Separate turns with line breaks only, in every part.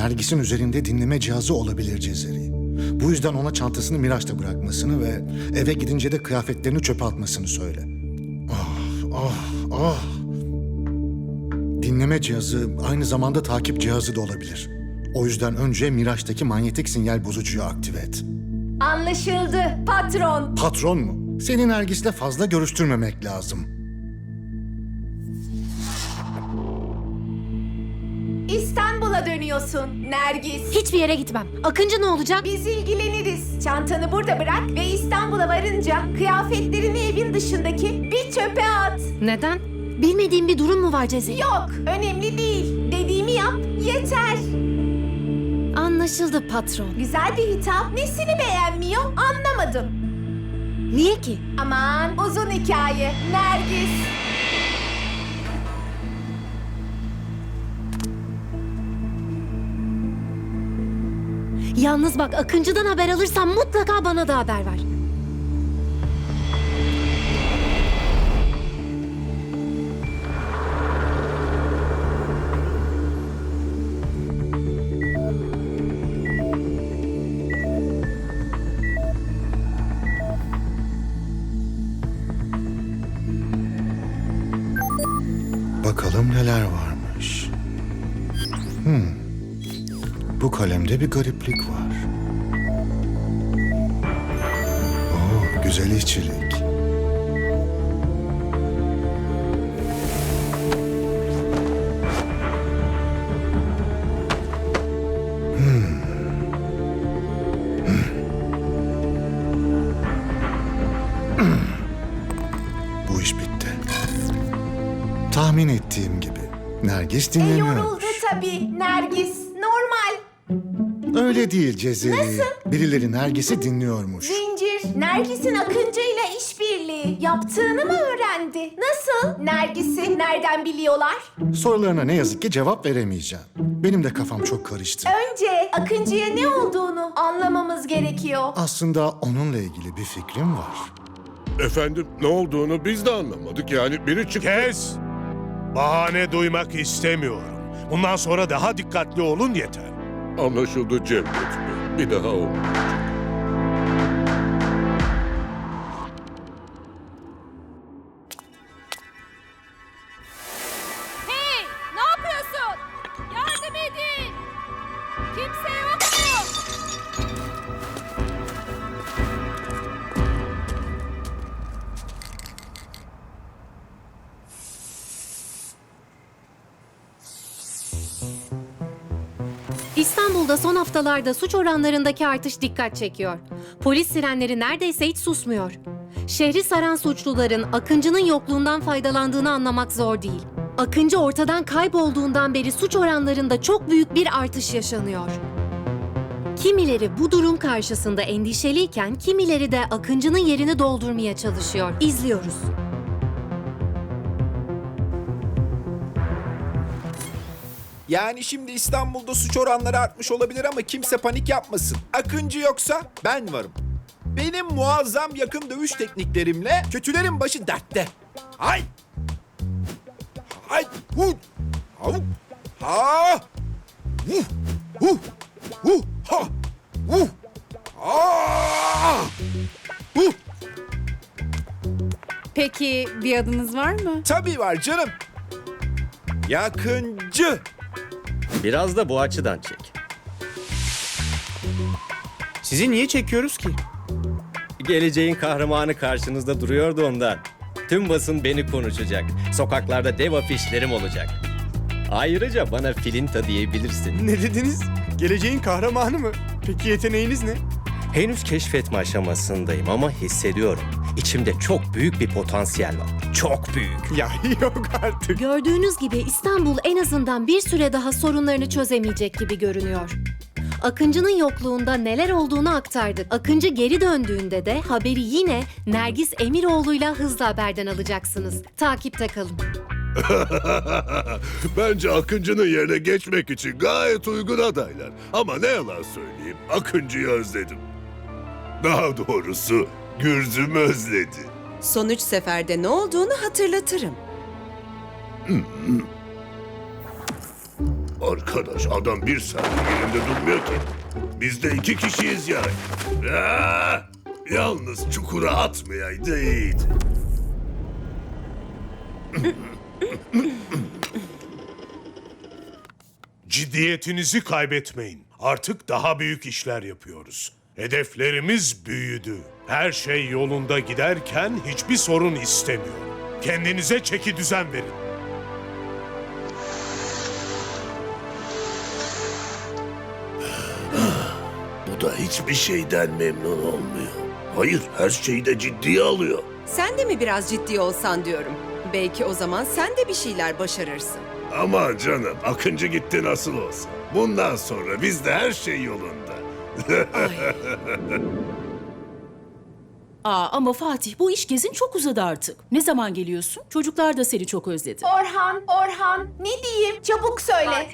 Nergis'in üzerinde dinleme cihazı olabilir Cezeri. Bu yüzden ona çantasını Miraç'ta bırakmasını ve eve gidince de kıyafetlerini çöpe atmasını söyle. Ah, ah, ah. Dinleme cihazı aynı zamanda takip cihazı da olabilir. O yüzden önce Miraç'taki manyetik sinyal bozucuyu aktive et.
Anlaşıldı patron.
Patron mu? Seni Nergis'le fazla görüştürmemek lazım.
İstanbul'a dönüyorsun Nergis.
Hiçbir yere gitmem. Akıncı ne olacak?
Biz ilgileniriz. Çantanı burada bırak ve İstanbul'a varınca kıyafetlerini evin dışındaki bir çöpe at.
Neden? Bilmediğim bir durum mu var Cezi?
Yok, önemli değil. Dediğimi yap, yeter.
Anlaşıldı patron.
Güzel bir hitap. Nesini beğenmiyor anlamadım.
Niye ki?
Aman uzun hikaye. Nergis.
Yalnız bak Akıncı'dan haber alırsan mutlaka bana da haber ver.
Bakalım neler varmış. Hmm. Bu kalemde bir gariplik var. Oo, güzel işçilik. Hmm. Hmm. Bu iş bitti. Tahmin ettiğim gibi. Nergis
E
dinleniyormuş.
yoruldu tabii.
Öyle değil Cezeri. Birileri Nergis'i dinliyormuş.
Zincir, Nergis'in Akıncı ile işbirliği yaptığını mı öğrendi? Nasıl? Nergis'i nereden biliyorlar?
Sorularına ne yazık ki cevap veremeyeceğim. Benim de kafam çok karıştı.
Önce Akıncı'ya ne olduğunu anlamamız gerekiyor.
Aslında onunla ilgili bir fikrim var.
Efendim ne olduğunu biz de anlamadık yani biri çıktı.
Kes! Bahane duymak istemiyorum. Bundan sonra daha dikkatli olun yeter.
Anlaşıldı Cevdet Bey. Bir daha olmayacak.
İstanbul'da son haftalarda suç oranlarındaki artış dikkat çekiyor. Polis sirenleri neredeyse hiç susmuyor. Şehri saran suçluların Akıncı'nın yokluğundan faydalandığını anlamak zor değil. Akıncı ortadan kaybolduğundan beri suç oranlarında çok büyük bir artış yaşanıyor. Kimileri bu durum karşısında endişeliyken kimileri de Akıncı'nın yerini doldurmaya çalışıyor. İzliyoruz.
Yani şimdi İstanbul'da suç oranları artmış olabilir ama kimse panik yapmasın. Akıncı yoksa ben varım. Benim muazzam yakın dövüş tekniklerimle kötülerin başı dertte. Hay! Hay! Hu! Hav! Ha! Vuh! Huh! Huh! Ha! Vuh! Ha! Huh!
Peki bir adınız var mı?
Tabii var canım. Yakıncı.
Biraz da bu açıdan çek.
Sizi niye çekiyoruz ki?
Geleceğin kahramanı karşınızda duruyordu ondan. Tüm basın beni konuşacak. Sokaklarda dev afişlerim olacak. Ayrıca bana filinta diyebilirsin.
Ne dediniz? Geleceğin kahramanı mı? Peki yeteneğiniz ne?
Henüz keşfetme aşamasındayım ama hissediyorum. İçimde çok büyük bir potansiyel var. Çok büyük.
Ya yok artık.
Gördüğünüz gibi İstanbul en azından bir süre daha sorunlarını çözemeyecek gibi görünüyor. Akıncı'nın yokluğunda neler olduğunu aktardık. Akıncı geri döndüğünde de haberi yine Nergis Emiroğlu'yla hızlı haberden alacaksınız. Takipte kalın.
Bence Akıncı'nın yerine geçmek için gayet uygun adaylar. Ama ne yalan söyleyeyim, Akıncı'yı özledim. Daha doğrusu Gürzüm özledi.
Son üç seferde ne olduğunu hatırlatırım.
Arkadaş adam bir saniye yerinde durmuyor ki. Biz de iki kişiyiz yani. Ah! Yalnız çukura atmayaydı iyiydi.
Ciddiyetinizi kaybetmeyin. Artık daha büyük işler yapıyoruz. Hedeflerimiz büyüdü. Her şey yolunda giderken hiçbir sorun istemiyorum. Kendinize çeki düzen verin.
Bu da hiçbir şeyden memnun olmuyor. Hayır, her şeyi de ciddiye alıyor.
Sen de mi biraz ciddi olsan diyorum. Belki o zaman sen de bir şeyler başarırsın.
Aman canım, Akıncı gitti nasıl olsa. Bundan sonra bizde her şey yolunda.
Aa ama Fatih bu iş gezin çok uzadı artık. Ne zaman geliyorsun? Çocuklar da seni çok özledi.
Orhan, Orhan ne diyeyim? Çabuk söyle.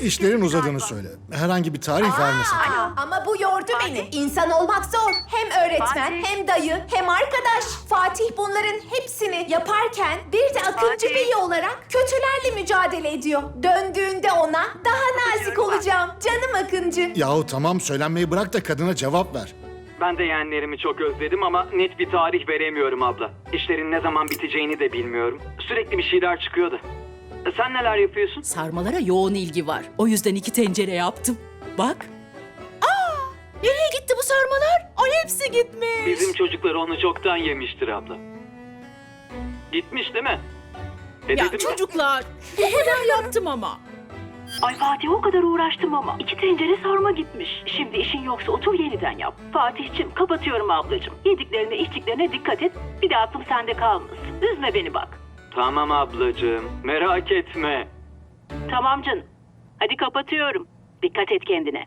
İşlerin uzadığını söyle. Herhangi bir tarih vermesin.
Aa, ama bu yordu beni. İnsan olmak zor. Hem öğretmen, hem dayı, hem arkadaş. Fatih bunların hepsini yaparken bir de Akıncı Bey olarak kötülerle mücadele ediyor. Döndüğünde ona daha nazik olacağım. Canım Akıncı.
Yahu tamam söylenmeyi bırak da kadına cevap ver.
Ben de yeğenlerimi çok özledim ama net bir tarih veremiyorum abla. İşlerin ne zaman biteceğini de bilmiyorum. Sürekli bir şeyler çıkıyordu. Sen neler yapıyorsun?
Sarmalara yoğun ilgi var. O yüzden iki tencere yaptım. Bak. Aa! Nereye gitti bu sarmalar? Ay hepsi gitmiş.
Bizim çocuklar onu çoktan yemiştir abla. Gitmiş değil mi? E
Ya
dedim ya.
çocuklar. Bu kadar yaptım ama.
Ay Fatih o kadar uğraştım ama. iki tencere sarma gitmiş. Şimdi işin yoksa otur yeniden yap. Fatih'cim kapatıyorum ablacığım. Yediklerine içtiklerine dikkat et. Bir de aklım sende kalmasın. Üzme beni bak.
Tamam ablacığım. Merak etme.
Tamam canım. Hadi kapatıyorum. Dikkat et kendine.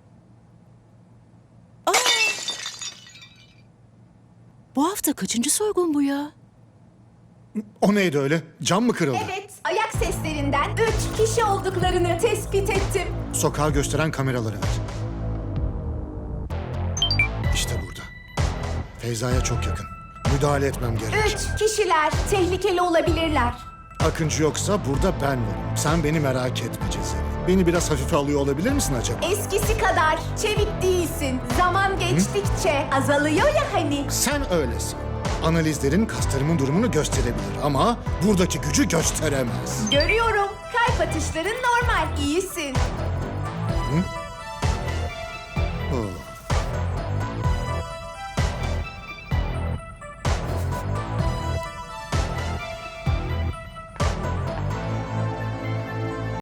Bu hafta kaçıncı soygun bu ya?
O neydi öyle? Cam mı kırıldı?
Evet, seslerinden üç kişi olduklarını tespit ettim.
Sokağı gösteren kameraları ver. İşte burada. Feyza'ya çok yakın. Müdahale etmem gerek.
Üç kişiler tehlikeli olabilirler.
Akıncı yoksa burada ben varım. Sen beni merak etme Cezeri. Beni biraz hafife alıyor olabilir misin acaba?
Eskisi kadar çevik değilsin. Zaman geçtikçe azalıyor ya hani.
Sen öylesin. Analizlerin kaslarımın durumunu gösterebilir ama buradaki gücü gösteremez.
Görüyorum. Kalp atışların normal. İyisin.
Oh.